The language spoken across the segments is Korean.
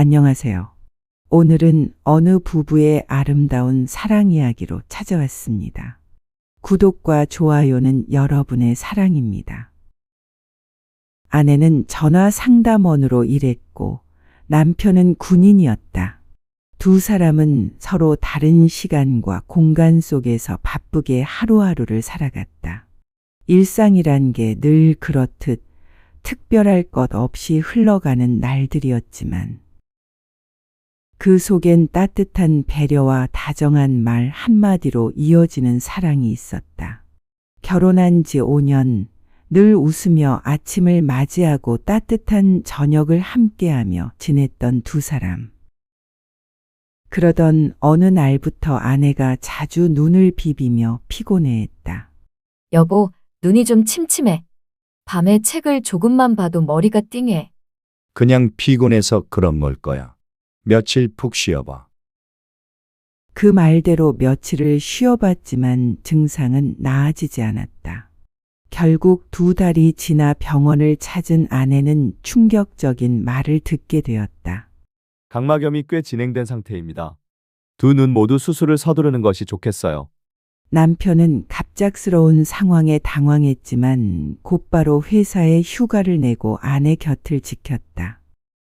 안녕하세요. 오늘은 어느 부부의 아름다운 사랑 이야기로 찾아왔습니다. 구독과 좋아요는 여러분의 사랑입니다. 아내는 전화 상담원으로 일했고 남편은 군인이었다. 두 사람은 서로 다른 시간과 공간 속에서 바쁘게 하루하루를 살아갔다. 일상이란 게 늘 그렇듯 특별할 것 없이 흘러가는 날들이었지만 그 속엔 따뜻한 배려와 다정한 말 한마디로 이어지는 사랑이 있었다. 결혼한 지 5년, 늘 웃으며 아침을 맞이하고 따뜻한 저녁을 함께하며 지냈던 두 사람. 그러던 어느 날부터 아내가 자주 눈을 비비며 피곤해했다. 여보, 눈이 좀 침침해. 밤에 책을 조금만 봐도 머리가 띵해. 그냥 피곤해서 그런 걸 거야. 며칠 푹 쉬어봐. 그 말대로 며칠을 쉬어봤지만 증상은 나아지지 않았다. 결국 두 달이 지나 병원을 찾은 아내는 충격적인 말을 듣게 되었다. 각막염이 꽤 진행된 상태입니다. 두 눈 모두 수술을 서두르는 것이 좋겠어요. 남편은 갑작스러운 상황에 당황했지만 곧바로 회사에 휴가를 내고 아내 곁을 지켰다.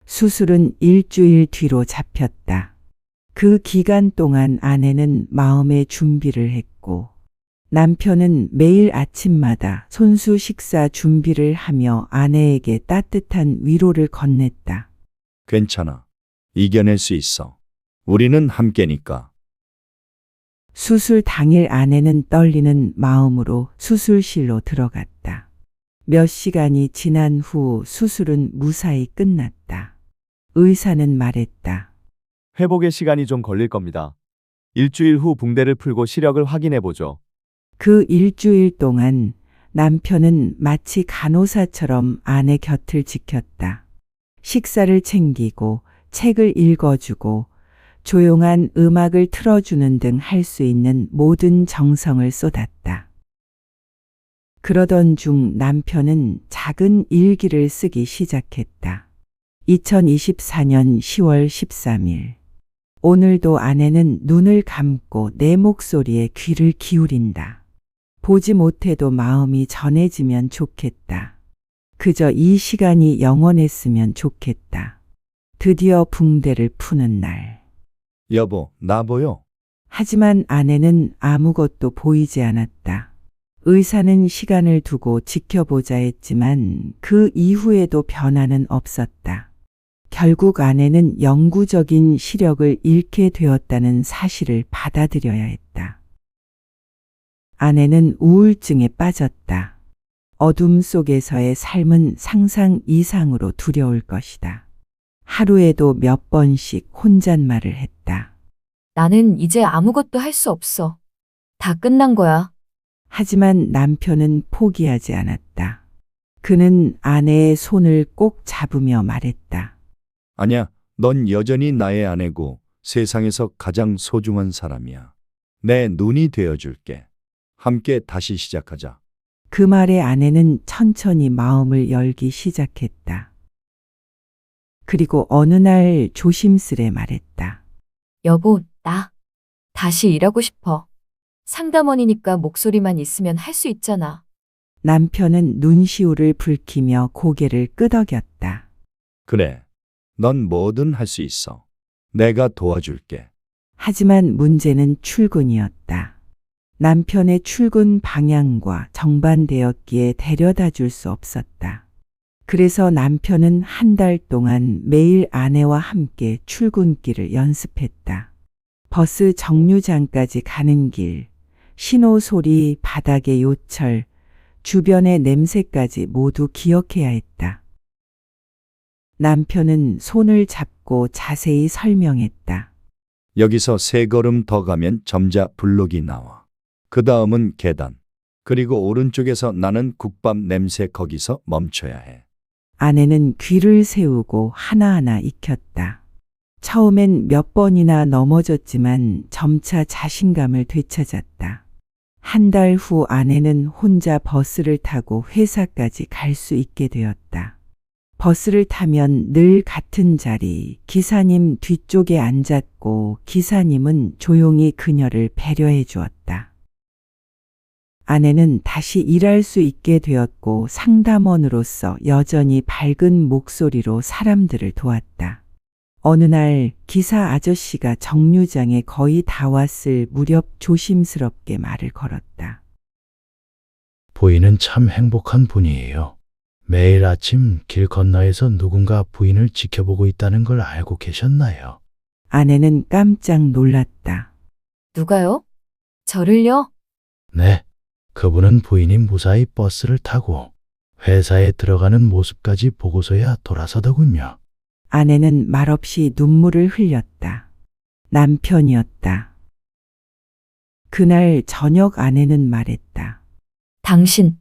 수술은 일주일 뒤로 잡혔다. 그 기간 동안 아내는 마음의 준비를 했고 남편은 매일 아침마다 손수 식사 준비를 하며 아내에게 따뜻한 위로를 건넸다. 괜찮아. 이겨낼 수 있어. 우리는 함께니까. 수술 당일 아내는 떨리는 마음으로 수술실로 들어갔다. 몇 시간이 지난 후 수술은 무사히 끝났다. 의사는 말했다. 회복의 시간이 좀 걸릴 겁니다. 일주일 후 붕대를 풀고 시력을 확인해 보죠. 그 일주일 동안 남편은 마치 간호사처럼 아내 곁을 지켰다. 식사를 챙기고 책을 읽어주고 조용한 음악을 틀어주는 등 할 수 있는 모든 정성을 쏟았다. 그러던 중 남편은 작은 일기를 쓰기 시작했다. 2024년 10월 13일. 오늘도 아내는 눈을 감고 내 목소리에 귀를 기울인다. 보지 못해도 마음이 전해지면 좋겠다. 그저 이 시간이 영원했으면 좋겠다. 드디어 붕대를 푸는 날. 여보, 나 보여? 하지만 아내는 아무것도 보이지 않았다. 의사는 시간을 두고 지켜보자 했지만 그 이후에도 변화는 없었다. 결국 아내는 영구적인 시력을 잃게 되었다는 사실을 받아들여야 했다. 아내는 우울증에 빠졌다. 어둠 속에서의 삶은 상상 이상으로 두려울 것이다. 하루에도 몇 번씩 혼잣말을 했다. 나는 이제 아무것도 할 수 없어. 다 끝난 거야. 하지만 남편은 포기하지 않았다. 그는 아내의 손을 꼭 잡으며 말했다. 아니야. 넌 여전히 나의 아내고 세상에서 가장 소중한 사람이야. 내 눈이 되어줄게. 함께 다시 시작하자. 그 말에 아내는 천천히 마음을 열기 시작했다. 그리고 어느 날 조심스레 말했다. 여보, 나 다시 일하고 싶어. 상담원이니까 목소리만 있으면 할 수 있잖아. 남편은 눈시울을 붉히며 고개를 끄덕였다. 그래. 넌 뭐든 할 수 있어. 내가 도와줄게. 하지만 문제는 출근이었다. 남편의 출근 방향과 정반대였기에 데려다 줄 수 없었다. 그래서 남편은 한 달 동안 매일 아내와 함께 출근길을 연습했다. 버스 정류장까지 가는 길, 신호 소리, 바닥의 요철, 주변의 냄새까지 모두 기억해야 했다. 남편은 손을 잡고 자세히 설명했다. 여기서 세 걸음 더 가면 점자 블록이 나와. 그 다음은 계단. 그리고 오른쪽에서 나는 국밥 냄새 거기서 멈춰야 해. 아내는 귀를 세우고 하나하나 익혔다. 처음엔 몇 번이나 넘어졌지만 점차 자신감을 되찾았다. 한 달 후 아내는 혼자 버스를 타고 회사까지 갈 수 있게 되었다. 버스를 타면 늘 같은 자리, 기사님 뒤쪽에 앉았고 기사님은 조용히 그녀를 배려해 주었다. 아내는 다시 일할 수 있게 되었고 상담원으로서 여전히 밝은 목소리로 사람들을 도왔다. 어느 날 기사 아저씨가 정류장에 거의 다 왔을 무렵 조심스럽게 말을 걸었다. 부인은 참 행복한 분이에요. 매일 아침 길 건너에서 누군가 부인을 지켜보고 있다는 걸 알고 계셨나요? 아내는 깜짝 놀랐다. 누가요? 저를요? 네. 그분은 부인이 무사히 버스를 타고 회사에 들어가는 모습까지 보고서야 돌아서더군요. 아내는 말없이 눈물을 흘렸다. 남편이었다. 그날 저녁 아내는 말했다. 당신,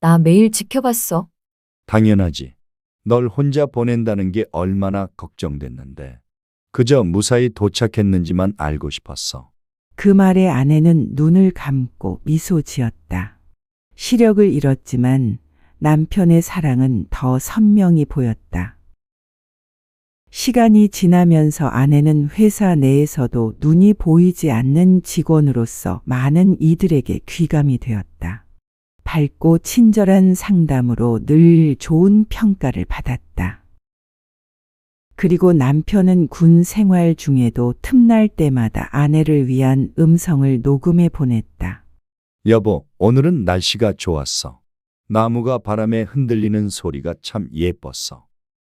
나 매일 지켜봤어. 당연하지. 널 혼자 보낸다는 게 얼마나 걱정됐는데. 그저 무사히 도착했는지만 알고 싶었어. 그 말에 아내는 눈을 감고 미소 지었다. 시력을 잃었지만 남편의 사랑은 더 선명히 보였다. 시간이 지나면서 아내는 회사 내에서도 눈이 보이지 않는 직원으로서 많은 이들에게 귀감이 되었다. 밝고 친절한 상담으로 늘 좋은 평가를 받았다. 그리고 남편은 군 생활 중에도 틈날 때마다 아내를 위한 음성을 녹음해 보냈다. 여보, 오늘은 날씨가 좋았어. 나무가 바람에 흔들리는 소리가 참 예뻤어.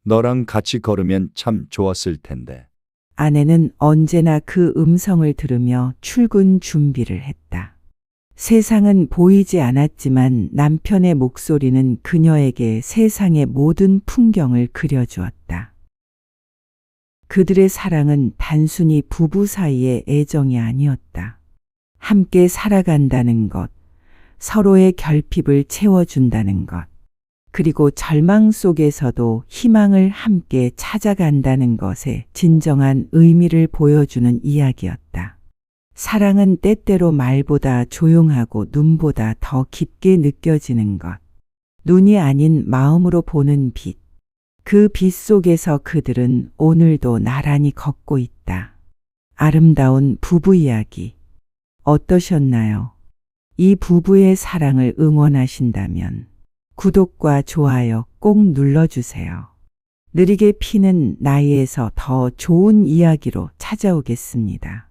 너랑 같이 걸으면 참 좋았을 텐데. 아내는 언제나 그 음성을 들으며 출근 준비를 했다. 세상은 보이지 않았지만 남편의 목소리는 그녀에게 세상의 모든 풍경을 그려주었다. 그들의 사랑은 단순히 부부 사이의 애정이 아니었다. 함께 살아간다는 것, 서로의 결핍을 채워준다는 것, 그리고 절망 속에서도 희망을 함께 찾아간다는 것에 진정한 의미를 보여주는 이야기였다. 사랑은 때때로 말보다 조용하고 눈보다 더 깊게 느껴지는 것. 눈이 아닌 마음으로 보는 빛. 그 빛 속에서 그들은 오늘도 나란히 걷고 있다. 아름다운 부부 이야기. 어떠셨나요? 이 부부의 사랑을 응원하신다면 구독과 좋아요 꼭 눌러주세요. 느리게 피는 나이에서 더 좋은 이야기로 찾아오겠습니다.